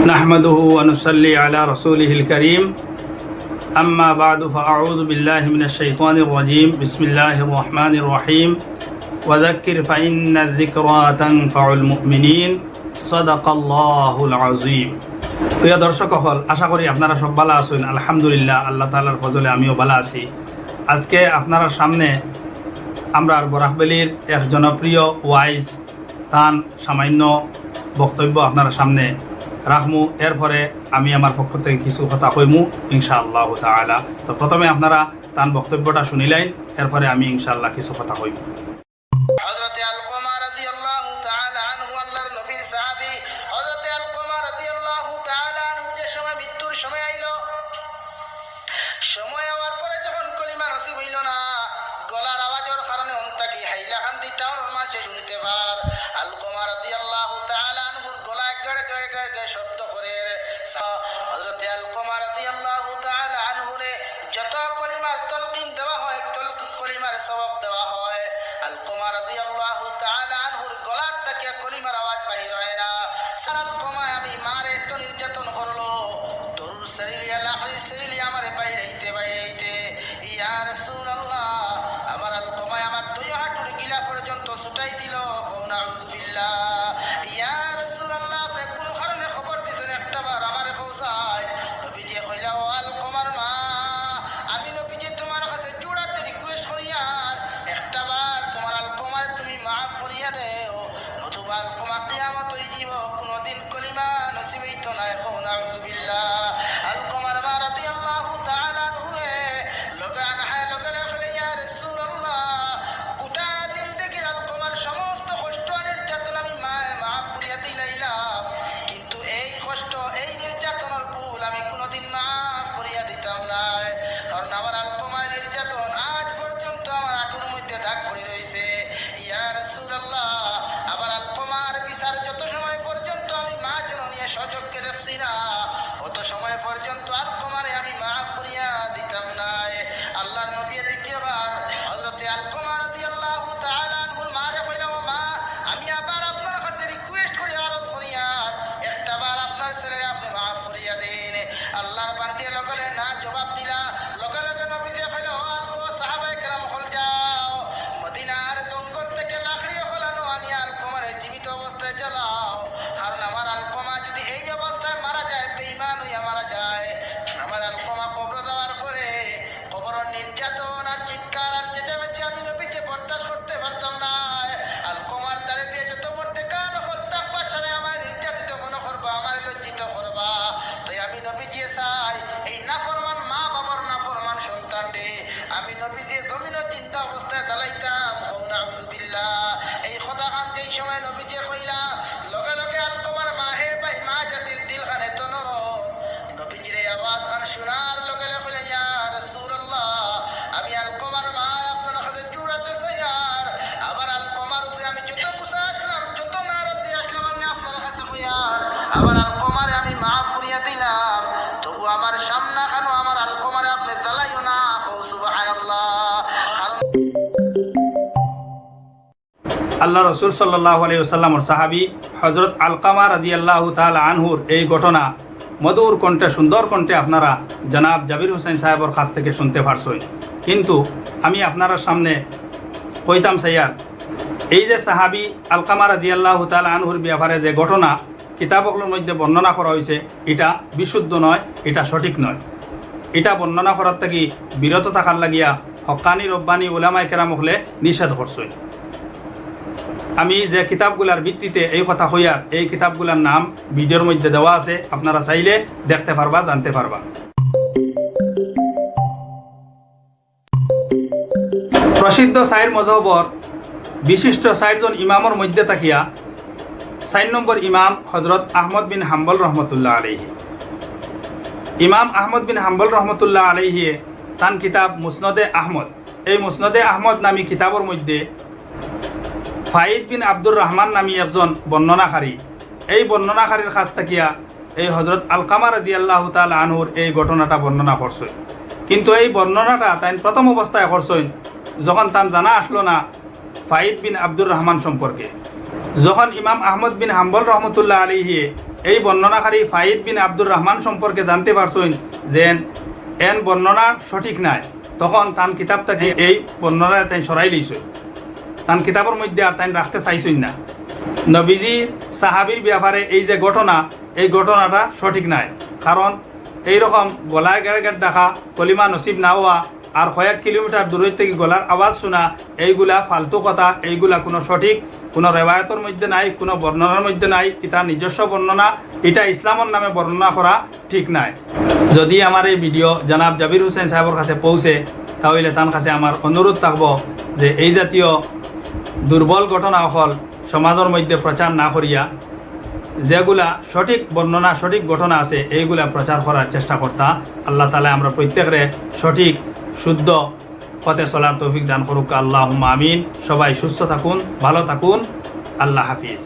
نحمده ونصلي على رسوله الكريم أما بعد فأعوذ بالله من الشيطان الرجيم بسم الله الرحمن الرحيم وذكر فإن الذكرى تنفع المؤمنين صدق الله العظيم প্রিয় দর্শক হল আশা করি আপনারা সব ভালো আছেন আলহামদুলিল্লাহ আল্লাহ তালার ফজলে আমিও ভালো আছি আজকে আপনারা সামনে আমরা বরাকবেলির এক জনপ্রিয় ওয়াইজ তান সামান্য বক্তব্য আপনারা সামনে রাখমু, এরপরে আমি আমার পক্ষ থেকে কিছু কথা কইমু, ইনশাআল্লাহ তাআলা। তো প্রথমে আপনারা তার বক্তব্যটা শুনিলেন, এরপরে আমি ইনশাআল্লাহ কিছু কথা যে সময় গলার আওয়াজের কারণে শুনতে পার। সচক্ষে দেখছি না অত সময় পর্যন্ত আর তোমারে আমি মা করিয়া দিতাম না। নির্যাতন আর চিৎকার আর চেঁচামেচি আমি নবীকে বরদাস্ত করতে পারতাম না। আলকমার দ্বারে দিয়ে যত মরতে মনে করবা আমার লজ্জিত করবা। তাই আমি নবী দিয়ে চাই এই নাফরমান মা বাবার নাফরমান সন্তান রে। আমি নবী দিয়ে চিন্তা অবস্থায় আবার আমি দিলাম। তবু আমার সামনা খানো আমার আপনি জ্বালাইও না। আল্লাহ রসুল সাল্লাহ আলাইসাল্লামর সাহাবি হজরত আলকামা রাজি আল্লাহ তাল আনহুর এই ঘটনা মধুর কণ্ঠে, সুন্দর কণ্ঠে আপনারা জনাব জাবির হোসেন সাহেবর কাছ থেকে শুনতে পারছই কিন্তু আমি আপনার সামনে কইতাম সাইয়ার এই যে সাহাবি আলকামা রাজি আল্লাহ তাল আনহুর ব্যাপারে যে ঘটনা কিতাবগুলোর মধ্যে বর্ণনা করা হয়েছে এটা বিশুদ্ধ নয়, এটা সঠিক নয়। এটা বর্ণনা করার থেকে বিরত থাকার লাগিয়া হকানি, রব্বানি ওলামাই কেরাম হলে নিষেধ করছই। আমি যে কিতাবগুলার ভিত্তিতে এই কথা হইয়ার, এই কিতাবগুলার নাম ভিডিওর মধ্যে দেওয়া আছে, আপনারা চাইলে দেখতে পারবা, জানতে পারবা। প্রসিদ্ধ সাইর মজহবর বিশিষ্ট চারজন ইমামর মধ্যে তাকিয়া চার নম্বর ইমাম হজরত আহমদ বিন হাম্বল রহমতুল্লাহ আলহি ইমাম আহমদ বিন হাম্বল রহমতুল্লাহ আলহিয়ে তান কিতাব মুসনদে আহমদ। এই মুসনদে আহমদ নামী কিতাবর মধ্যে ফাইদ বিন আব্দুর রহমান নামী একজন বর্ণনাকারী। এই বর্ণনাকারীর কাছ থাকিয়া এই হজরত আলকামা রাজি আল্লাহ তাল আনহুর এই ঘটনাটা বর্ণনা করছই কিন্তু এই বর্ণনাটা তাই প্রথম অবস্থায় করছই যখন তান জানা আসলো না ফাইদ বিন আব্দুর রহমান সম্পর্কে। যখন ইমাম আহমদ বিন হাম্বল রহমতুল্লাহ আলিহিয়ে এই বর্ণনাকারী ফাইদ বিন আব্দুর রহমান সম্পর্কে জানতে পারছেন যে এন বর্ণনা সঠিক নাই, তখন তান কিতাব থেকে এই বর্ণনা তাই সরাই দিয়েছে। তান কিতাবের মধ্যে আর তাই রাখতে চাইছেন না। নবীজি সাহাবির ব্যাপারে এই যে ঘটনা, এই ঘটনাটা সঠিক নাই, কারণ এইরকম গলায় গেড়ে গেড় ডাকা কলিমা নসিব না হওয়া আর কয়েক কিলোমিটার দূরের থেকে গলার আওয়াজ শোনা, এইগুলা ফালতু কথা, এইগুলা কোনো সঠিক, কোনো রেবায়তের মধ্যে নাই, কোনো বর্ণনার মধ্যে নাই, এটা নিজস্ব বর্ণনা, এটা ইসলামের নামে বর্ণনা করা ঠিক নাই। যদি আমার এই ভিডিও জনাব জাবির হোসেন সাহেবের কাছে পৌঁছে, তাহলে তার কাছে আমার অনুরোধ থাকব যে এই জাতীয় দুর্বল ঘটনা হল সমাজের মধ্যে প্রচার না করিয়া, যেগুলা সঠিক বর্ণনা, সঠিক ঘটনা আছে, এইগুলা প্রচার করার চেষ্টা করতা। আল্লাহ তালা আমরা প্রত্যেকরে সঠিক শুদ্ধ পথে চলার তৌফিক দান করুক। আল্লাহ আমিন। সবাই সুস্থ থাকুন, ভালো থাকুন। আল্লাহ হাফিজ।